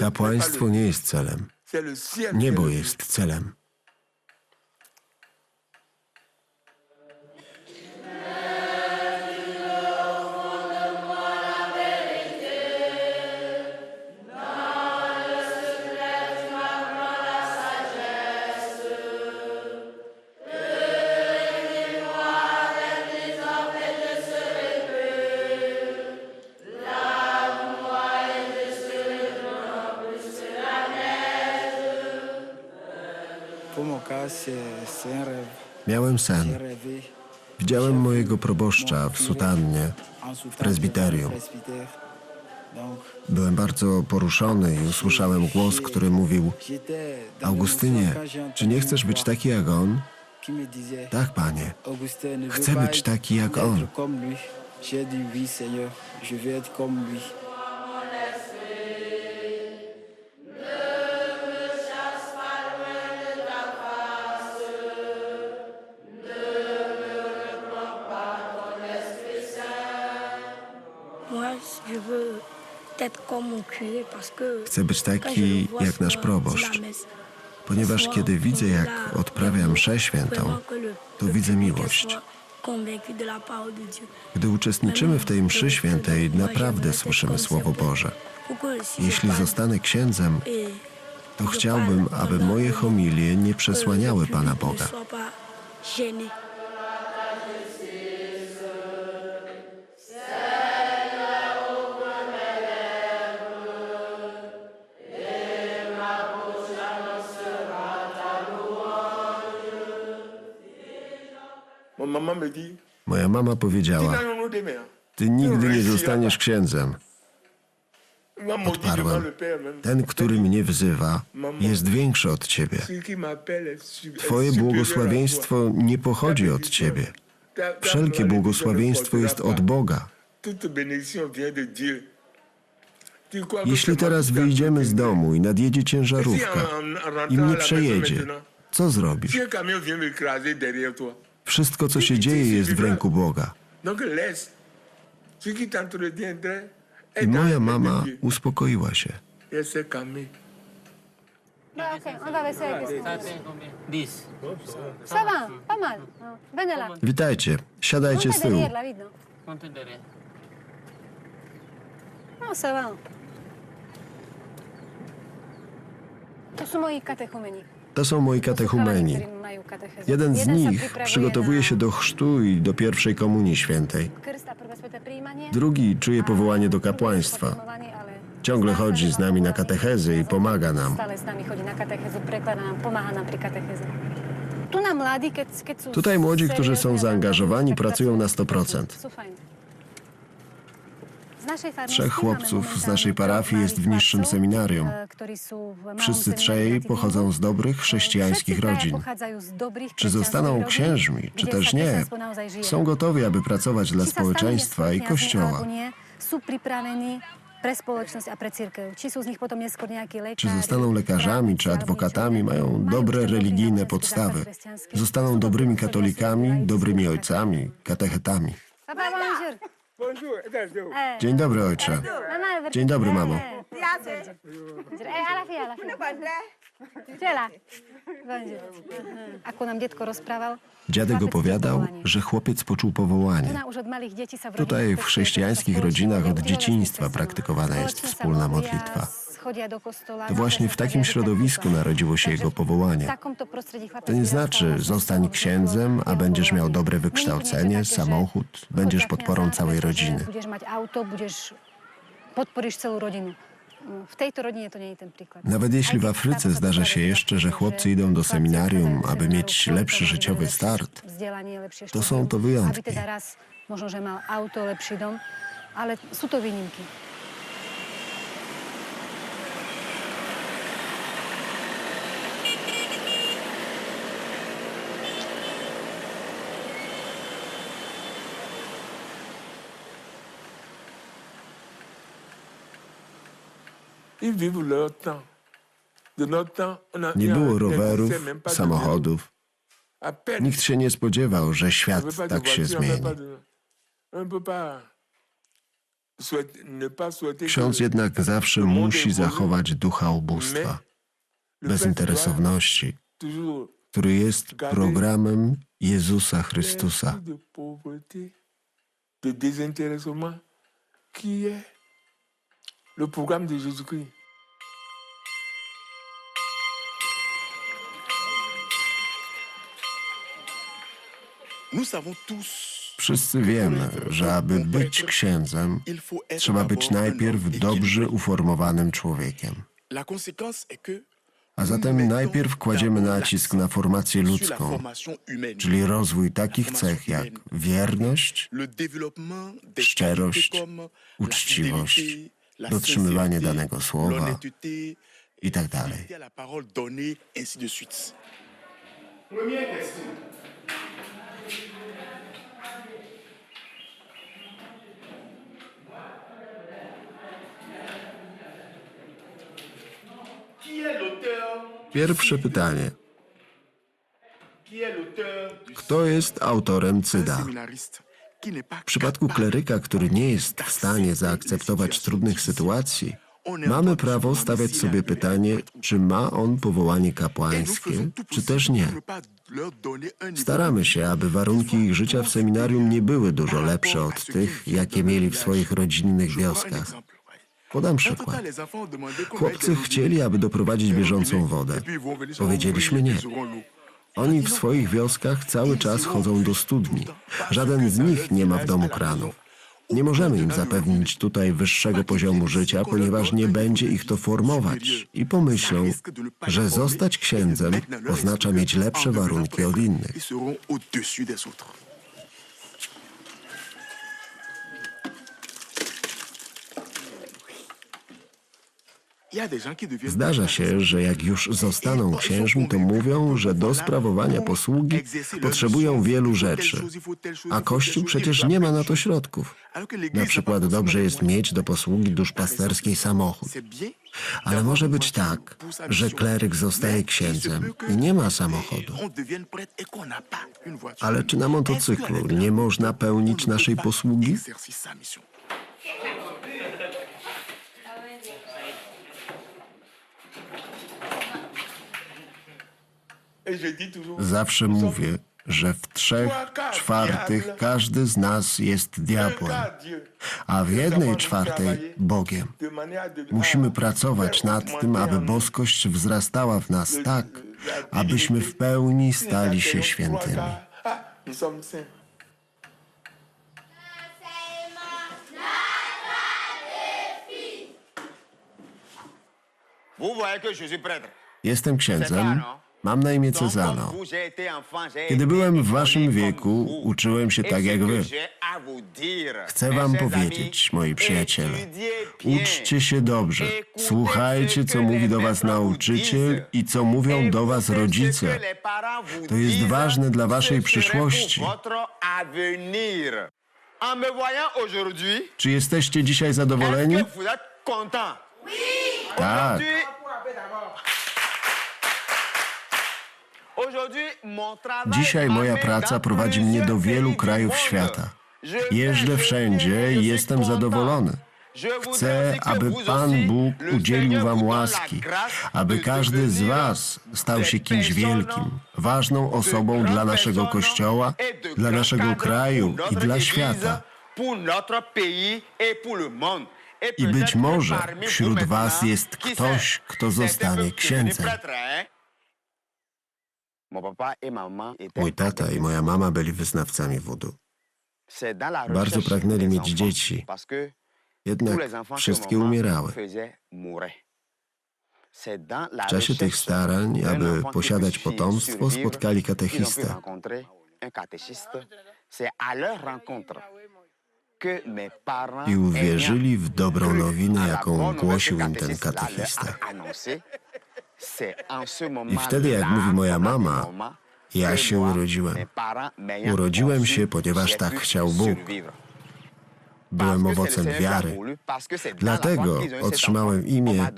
Kapłaństwo nie jest celem. Niebo jest celem. Proboszcza w sutannie. presbytère. Donc, Byłem bardzo poruszony i usłyszałem głos, który mówił: Augustynie, czy nie chcesz być taki jak on? Tak, panie. Chcę być taki jak on. Chcę być taki jak nasz proboszcz, ponieważ kiedy widzę, jak odprawia mszę świętą, to widzę miłość. Gdy uczestniczymy w tej mszy świętej, naprawdę słyszymy Słowo Boże. Jeśli zostanę księdzem, et to chciałbym, aby moje homilie nie przesłaniały Pana Boga. Moja mama powiedziała. Ty nigdy nie zostaniesz księdzem. Odparłem. Ten, który mnie wzywa, jest większy od ciebie. Twoje błogosławieństwo nie pochodzi od ciebie. Wszelkie błogosławieństwo jest od. Boga. Jeśli teraz wyjdziemy z domu i nadjedzie ciężarówka i mnie przejedzie, co zrobisz? Wszystko, co się dzieje, jest w ręku Boga. I moja mama uspokoiła się. Et elle s'est calmée. Bah, ok, on va baisser la question. Ça fait combien 10. Ça va, pas mal. Venez là. Witajcie, siadajcie z tyłu. derrière ça va. To są moi katechumeni. To są moi katechumeni. Jeden z nich przygotowuje się do chrztu i do pierwszej komunii świętej. Drugi czuje powołanie do kapłaństwa. Ciągle chodzi z nami na katechezy i pomaga nam. Tutaj młodzi, którzy są zaangażowani, pracują na pracujú, 100%. Sú fajn. Z naszej farnosti Trzech chłopców z naszej parafii jest w niższym seminarium. e, Wszyscy trzej pochodzą z dobrych chrześcijańskich Wszyscy traja rodzin. Czy zostaną chrześcijańskich księżmi, czy też nie, są gotowi, aby pracować dla społeczeństwa i Kościoła. Czy zostaną lekarzami, czy adwokatami, mają dobre religijne podstawy. Zostaną dobrymi katolikami, dobrymi ojcami, katechetami. Eh, Dzień dobry, ojcze. Dzień dobry, mamo. Dziadek opowiadał, że chłopiec poczuł powołanie. Tutaj w chrześcijańskich rodzinach od dzieciństwa praktykowana jest wspólna modlitwa. To właśnie w takim środowisku narodziło się jego powołanie. To nie znaczy, zostań księdzem, a będziesz miał dobre wykształcenie, samochód, będziesz podporą całej rodziny. Całą rodzinę. W tej to rodzinie to nie jest ten przykład. Nawet jeśli w Afryce zdarza się jeszcze, że chłopcy idą do seminarium, aby mieć lepszy życiowy start, to są to wyjątki. Aby teda raz možno, že mal auto, lepší dom, ale sú to výnimky. Ils vivent leur temps. De notre temps, on a, il y Nie było rowerów, samochodów. Nikt się nie spodziewał, że świat tak się zmieni. Ksiądz jednak zawsze musi zachować ducha ubóstwa, bezinteresowności, który jest programem Jezusa Chrystusa. Le programme de Jésus-Christ. Nous savons tous Wszyscy wiemy, że aby być księdzem, trzeba być najpierw dobrze uformowanym człowiekiem. A zatem najpierw kładziemy nacisk na formację ludzką, czyli rozwój takich cech jak wierność, szczerość, uczciwość, dotrzymywanie danego słowa i tak dalej. Pierwsze pytanie. Kto jest autorem cyda? W przypadku capable kleryka, który nie jest w stanie zaakceptować trudnych sytuacji, mamy prawo stawiać sobie pytanie, czy ma on powołanie kapłańskie, czy też nie. Staramy się, aby warunki ich życia w seminarium nie były dużo lepsze od tych, jakie mieli w swoich rodzinnych wioskach. Podam przykład. Chłopcy chcieli, aby doprowadzić bieżącą wodę. Powiedzieliśmy nie. Oni w swoich wioskach cały czas chodzą do studni. Żaden z nich nie ma w domu kranu. Nie możemy im zapewnić tutaj wyższego poziomu życia, ponieważ nie będzie ich to formować i pomyślą, że zostać księdzem oznacza mieć lepsze warunki od innych. Zdarza się, że jak już zostaną księżmi, to mówią, że do sprawowania posługi potrzebują wielu rzeczy, a Kościół przecież nie ma na to środków. Na przykład dobrze jest mieć do posługi duszpasterskiej samochód. Ale może być tak, że kleryk zostaje księdzem i nie ma samochodu. Ale czy na motocyklu nie można pełnić naszej posługi? Zawsze mówię, że w trzech czwartych każdy z nas jest diabłem, a w jednej czwartej Bogiem. Musimy pracować nad tym, aby boskość wzrastała w nas tak, abyśmy w pełni stali się świętymi. Jestem księdzem, mam na imię Cezano. Kiedy byłem w waszym wieku, uczyłem się tak jak wy. Chcę wam powiedzieć, moi przyjaciele, uczcie się dobrze, słuchajcie, co mówi do was nauczyciel i co mówią do was rodzice. To jest ważne dla waszej przyszłości. Czy jesteście dzisiaj zadowoleni? Tak. Dzisiaj moja praca prowadzi mnie do wielu krajów świata. Je Jeżdżę wszędzie i jestem zadowolony. Chcę, aby Pan Bóg udzielił wam łaski, aby każdy z was stał się kimś wielkim, ważną osobą dla naszego Kościoła, dla naszego kraju i dla świata. I być może wśród was jest ktoś, kto zostanie księdzem. Mój tata i moja mama byli wyznawcami wudu. Bardzo pragnęli mieć dzieci. Jednak wszystkie umierały. W czasie tych starań, aby posiadać potomstwo, spotkali katechistę. I uwierzyli w dobrą nowinę, jaką głosił im ten katechista. I wtedy, jak mówi moja mama, ja się urodziłem. Urodziłem się, ponieważ tak chciał Bóg. Byłem owocem wiary. Dlatego otrzymałem imię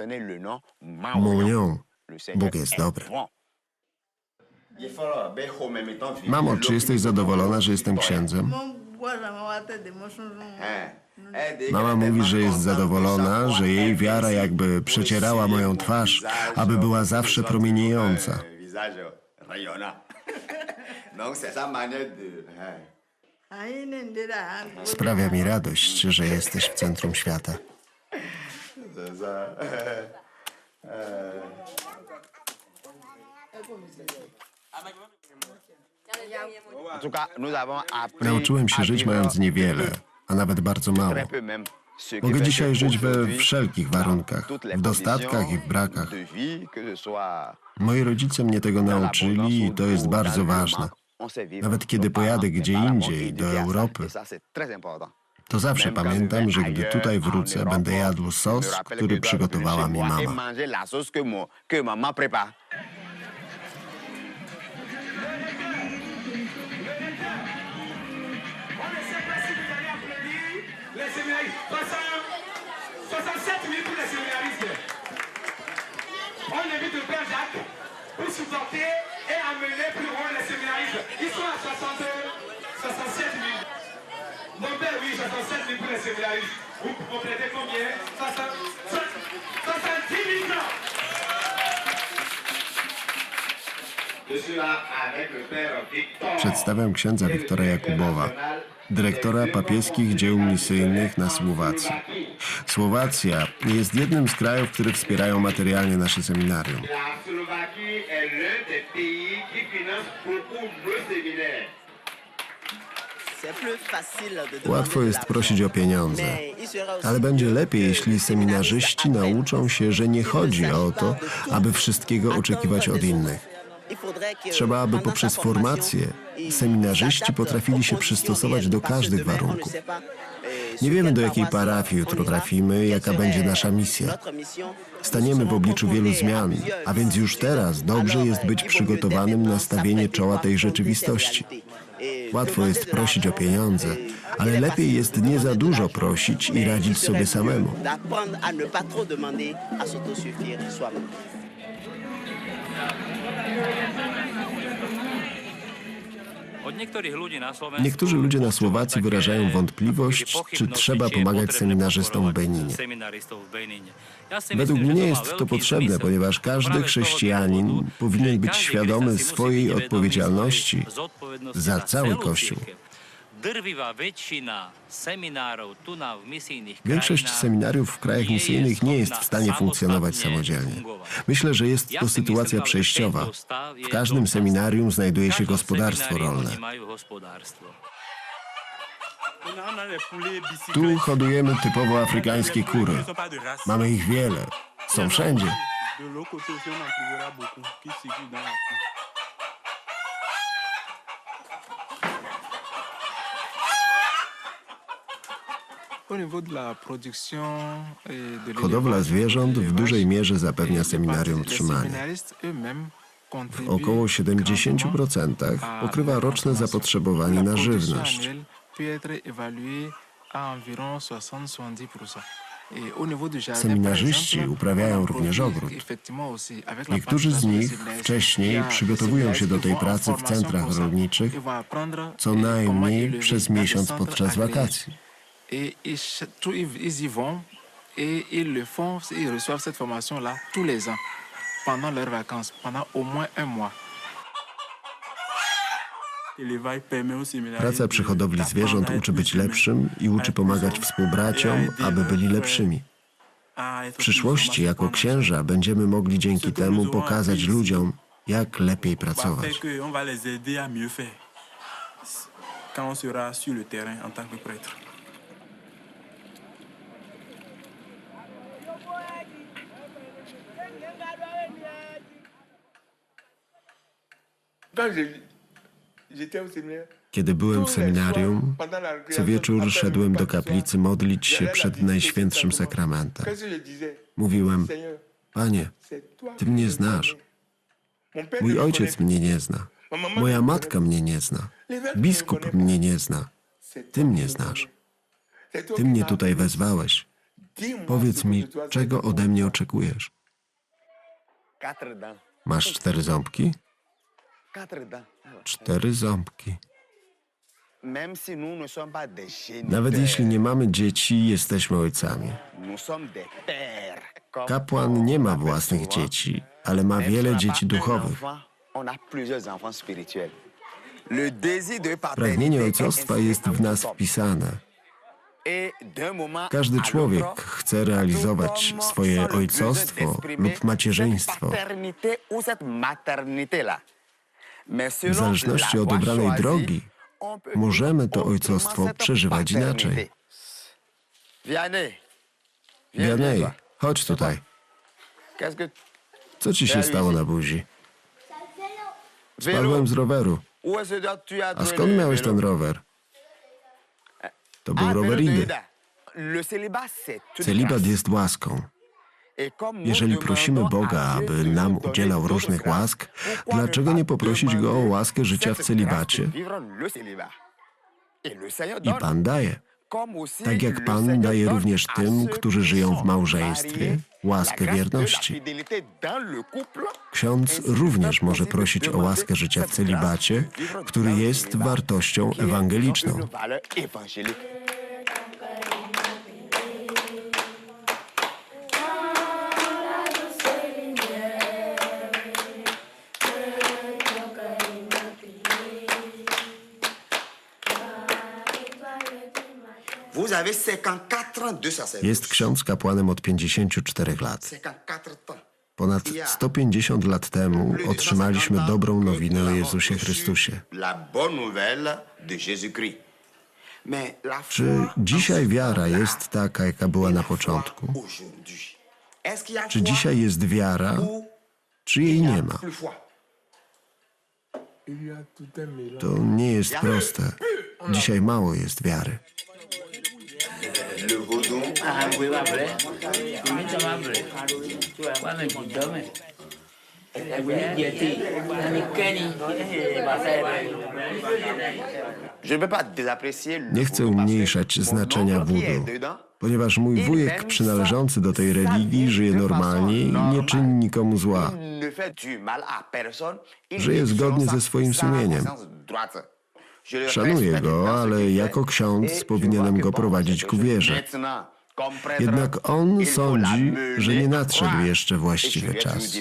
Munią. Bóg jest dobry. Mamo, czy jesteś zadowolona, że jestem księdzem? Mama mówi, że jest zadowolona, że jej wiara jakby przecierała moją twarz, aby była zawsze promieniejąca. Sprawia mi radość, że jesteś w centrum świata. C'est ça. Avons appris Nauczyłem się żyć mając niewiele, a nawet bardzo mało. Mogę dzisiaj żyć we wszelkich warunkach, w dostatkach i w brakach. Moi rodzice mnie tego nauczyli i to jest bardzo ważne. Nawet kiedy pojadę gdzie indziej, do Europy, to zawsze pamiętam, że gdy tutaj wrócę, będę jadł sos, który przygotowała mi mama. Séminaristes, 67 000 pour les séminaristes. On invite le Père Jacques pour supporter et amener plus loin les séminaristes. Ils sont à 60, 67 000. Mon père, oui, 67 000 pour les séminaristes. Vous complétez combien? 60 70 000 francs. Przedstawiam księdza Wiktora Jakubowa, dyrektora papieskich dzieł misyjnych na Słowacji. Słowacja jest jednym z krajów, które wspierają materialnie nasze seminarium. Łatwo jest prosić o pieniądze, ale będzie lepiej, jeśli seminarzyści nauczą się, że nie chodzi o to, aby wszystkiego oczekiwać od innych. Trzeba, aby poprzez formację seminarzyści potrafili się przystosować do każdych warunków. Nie wiemy, do jakiej parafii jutro trafimy, jaka będzie nasza misja. Staniemy w obliczu wielu zmian, a więc już teraz dobrze jest być przygotowanym na stawienie czoła tej rzeczywistości. Łatwo jest prosić o pieniądze, ale lepiej jest nie za dużo prosić i radzić sobie samemu. Niektórzy ludzie na Słowacji wyrażają wątpliwość, czy trzeba pomagać seminarzystom w Beninie. Według mnie jest to potrzebne, ponieważ każdy chrześcijanin powinien być świadomy swojej odpowiedzialności za cały Kościół. Większość seminariów w krajach misyjnych nie jest w stanie funkcjonować samodzielnie. Myślę, że jest to sytuacja przejściowa. W każdym seminarium znajduje się gospodarstwo rolne. Tu hodujemy typowo afrykańskie kury. Mamy ich wiele. Są wszędzie. Hodowla zwierząt w dużej mierze zapewnia seminarium utrzymanie. eux-mêmes W około 70% à pokrywa roczne zapotrzebowanie na żywność. annuelle peut être évaluée à environ 60-70%. Et au niveau du jardin, Seminarzyści uprawiają również ogród. Niektórzy z nich wcześniej przygotowują się do tej pracy w centrach rolniczych co najmniej przez miesiąc podczas wakacji. Et ch- tout- ils- y vont et ils le font, ils reçoivent cette formation-là tous les ans, pendant leurs vacances, pendant au moins un mois. Praca przy hodowli zwierząt uczy być lepszym i uczy pomagać współbraciom, aby byli lepszymi. W przyszłości, jako księża, będziemy mogli dzięki temu pokazać ludziom, jak lepiej pracować. Quand on sera sur le terrain en tant que prêtre. Quand je- j'étais au séminaire, Kiedy byłem w seminarium, co wieczór szedłem do kaplicy modlić się przed Najświętszym Sakramentem. Mówiłem, Panie, Ty mnie znasz. mój ojciec mnie nie zna, moja matka mnie nie zna, biskup mnie nie zna. Ty mnie znasz. Ty mnie tutaj wezwałeś. Powiedz mi, czego ode mnie oczekujesz? Masz cztery ząbki? Cztery ząbki. Nawet jeśli nie mamy dzieci, jesteśmy ojcami. Kapłan nie ma własnych dzieci, ale ma wiele dzieci duchowych. Pragnienie ojcostwa est jest w nas wpisane. Każdy człowiek chce realizować swoje ojcostwo lub macierzyństwo. W zależności od choisie, drogi możemy to ojcostwo przeżywać inaczej. Viens, chodź tutaj. Co ci się stało na buzi? Spadłem z roweru. A skąd miałeś ten rower? To był rower une Celibat jest łaską. Jeżeli prosimy Boga, aby nam udzielał różnych łask, dlaczego nie pas poprosić Go o łaskę życia w celibacie? I Pan daje. Tak jak Pan daje również tym, którzy żyją w małżeństwie, łaskę wierności. Ksiądz również może prosić o łaskę życia w celibacie, który jest wartością ewangeliczną. Jest ksiądz kapłanem od 54 lat. 54 ans. Ponad 150 lat temu otrzymaliśmy dobrą nowinę o Jezusie Chrystusie. Czy dzisiaj wiara jest taka, jaka była na początku? y Czy dzisiaj jest wiara, czy jej y nie ma? To nie jest proste. Dzisiaj mało jest wiary. Le vaudon, Ah, oui. Tu vas pas me dire Eh. Eh, Nie chcę umniejszać znaczenia wudu, ponieważ mój wujek przynależący do tej religii żyje normalnie i nie czyni nikomu zła. Żyje zgodnie ze swoim sumieniem. Szanuję go, ale jako ksiądz powinienem go prowadzić ku wierze. Jednak on sądzi, że nie nadszedł jeszcze właściwy czas.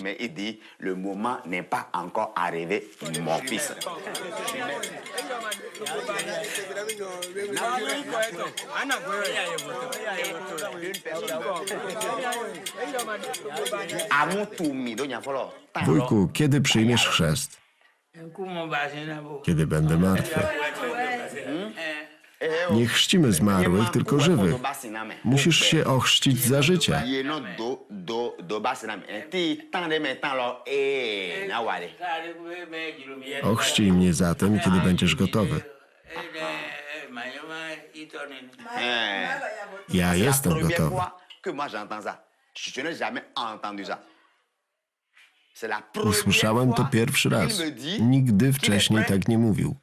lo. Wujku, kiedy przyjmiesz chrzest? Kiedy będę martwy. Nie chrzcimy zmarłych, tylko żywych. Musisz się ochrzcić za życia. Ochrzcij mnie zatem, kiedy będziesz gotowy. Ja jestem gotowy. Usłyszałem to pierwszy raz. Nigdy wcześniej tak nie mówił.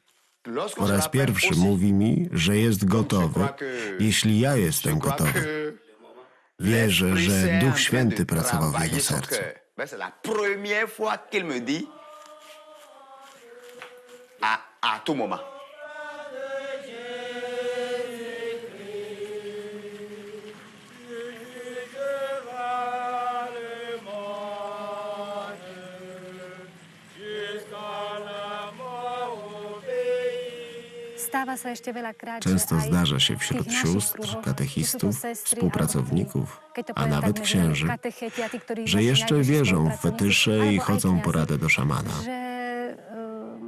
Po raz pierwszy mówi mi, że jest gotowy, jeśli ja je jestem gotowy. Wierzę, że Duch Święty pracował w jego sercu. cœur. Ben, C'est la Często zdarza się wśród sióstr, katechistów, współpracowników, a nawet tak, księży, że jeszcze wierzą w fetysze i chodzą po radę do szamana. E,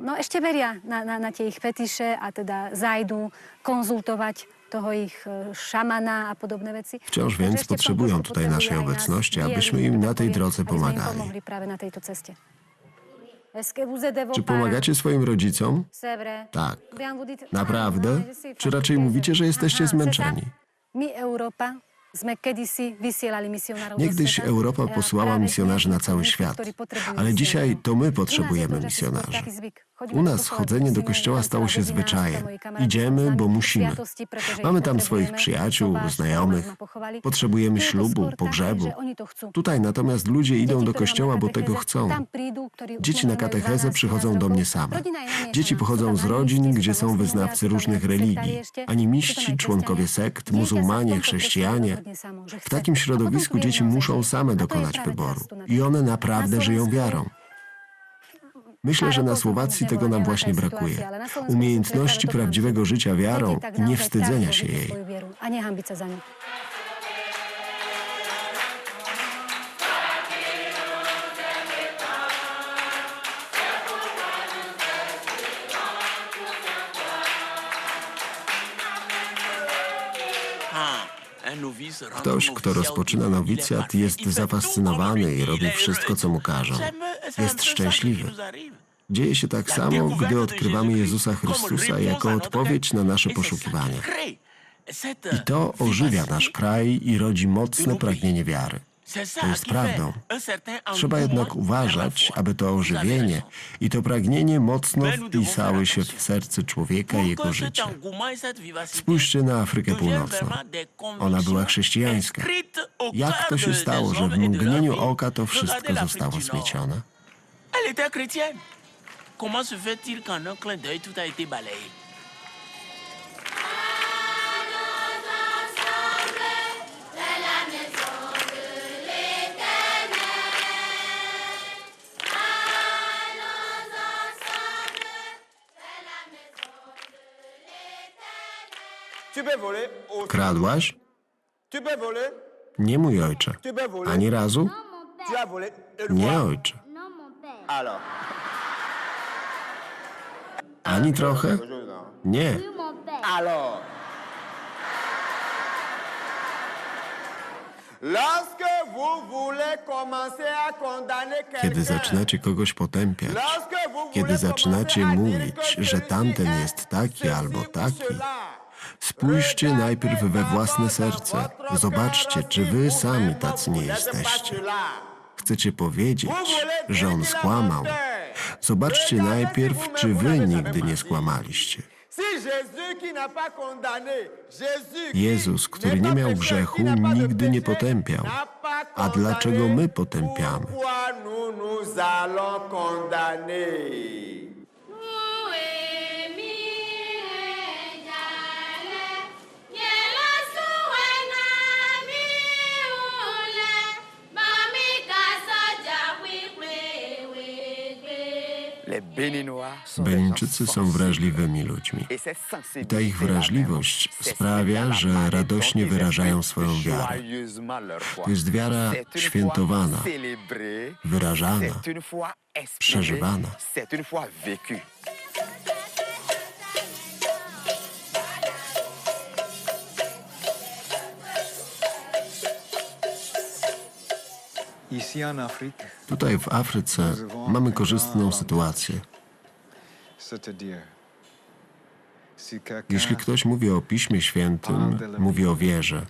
no, ešte veria na, na, na tie ich fetiše a teda zajdu konzultovať toho ich e, szamana a podobné veci. Wciąż więc potrzebują tutaj naszej obecności, wiernych, abyśmy im tak na tej drodze pomagali. Czy pomagacie swoim rodzicom? Tak. Naprawdę? ah, Czy raczej mówicie, że jesteście zmęczeni? Mi Europa Niegdyś Europa a posyłała práve misjonarzy na cały świat. Ale dzisiaj to my potrzebujemy misjonarzy. U nas chodzenie do kościoła stało się zwyczajem. Idziemy, bo musimy. Mamy tam swoich przyjaciół, znajomych. Potrzebujemy ślubu, pogrzebu. Tutaj natomiast ludzie idą do kościoła, bo tego chcą. Dzieci na katechezę 12 przychodzą do mnie same. Dzieci pochodzą z rodzin, gdzie są wyznawcy różnych religii, animiści, członkowie sekt, muzułmanie, chrześcijanie. W takim środowisku dzieci muszą same je dokonać wyboru. na I one Na naprawdę żyją wiarą. Myślę, że na Słowacji tego nam właśnie brakuje. Umiejętności prawdziwego życia wiarą i nie wstydzenia się jej. Ktoś, kto rozpoczyna nowicjat, jest zafascynowany i robi wszystko, co mu każą. Jest szczęśliwy. Dzieje się tak samo, gdy odkrywamy Jezusa Chrystusa jako odpowiedź na nasze poszukiwania. I to ożywia nasz kraj i rodzi mocne pragnienie wiary. To jest prawdą. Trzeba jednak uważać, aby to ożywienie i to pragnienie mocno wpisały się w serce człowieka i jego życie. Spójrzcie na Afrykę Północną. Ona była chrześcijańska. Jak to się stało, że w mgnieniu oka to wszystko zostało zmiecione? Elle était chrétienne. Comment se fait-il qu'en un clin d'œil tout a été balayé Kradłaś? Nie mój ojcze. Ani razu? Le Nie ojcze. Alors. Ani trochę? Nie. À condamner Kiedy zaczynacie kogoś potępiać, kiedy zaczynacie mówić, że tamten est jest taki albo taki, spójrzcie najpierw we własne serce. Zobaczcie, czy wy sami tacy nie jesteście. Chcecie powiedzieć, że on skłamał. Zobaczcie najpierw, czy wy nigdy nie skłamaliście. Jezus, który nie miał grzechu, nigdy nie potępiał. A dlaczego my potępiamy? Benińczycy są wrażliwymi ludźmi. I ta ich wrażliwość sprawia, że radośnie wyrażają swoją wiarę. To jest wiara świętowana, wyrażana, przeżywana. Tutaj w Afryce mamy korzystną sytuację. Jeśli ktoś mówi o Piśmie Świętym, mówi o wierze,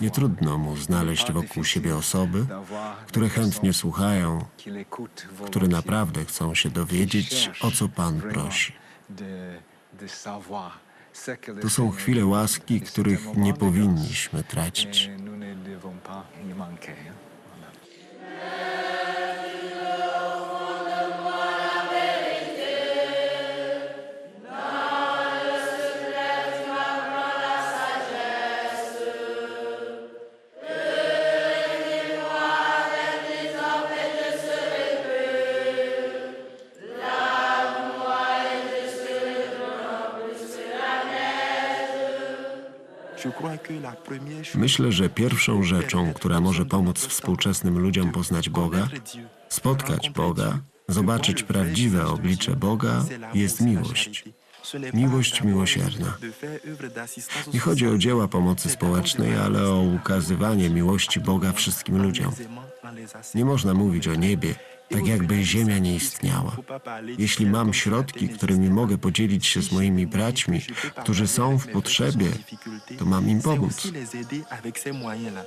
nie trudno mu znaleźć wokół siebie osoby, które chętnie słuchają, które naprawdę chcą się dowiedzieć, o co Pan prosi. To są chwile łaski, których nie powinniśmy tracić. Myślę, że pierwszą rzeczą, która może pomóc współczesnym ludziom poznać Boga, spotkać Boga, zobaczyć prawdziwe oblicze Boga, jest miłość. Miłość miłosierna. Nie chodzi o dzieła pomocy społecznej, ale o ukazywanie miłości Boga wszystkim ludziom. Nie można mówić o niebie, tak jakby ziemia nie istniała. Jeśli mam środki, którymi mogę podzielić się z moimi braćmi, którzy są w potrzebie, to mam im c'est pomóc. aussi les aider avec ces moyens-là.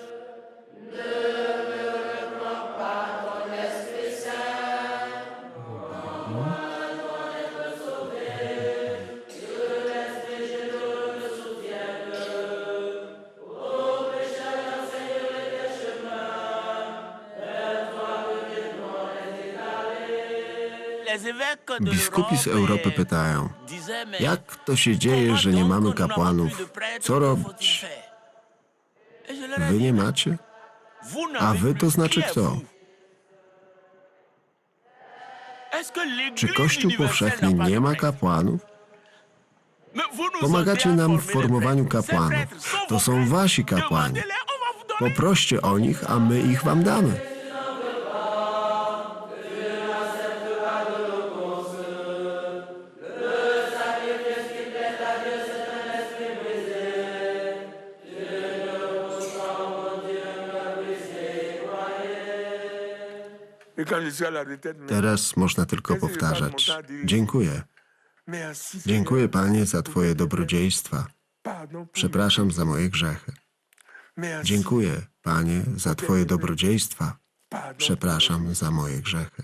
Biskupi z Europy pytają, jak to się dzieje, że nie mamy kapłanów? Co robić? Wy nie macie? A wy to znaczy kto? Czy Kościół powszechny nie ma kapłanów? Pomagacie nam w formowaniu kapłanów. To są wasi kapłani. Poproście o nich, a my ich wam damy. Teraz można tylko powtarzać. Dziękuję. Dziękuję Panie za Twoje dobrodziejstwa. Przepraszam za moje grzechy. Dziękuję Panie za Twoje dobrodziejstwa. Przepraszam za moje grzechy.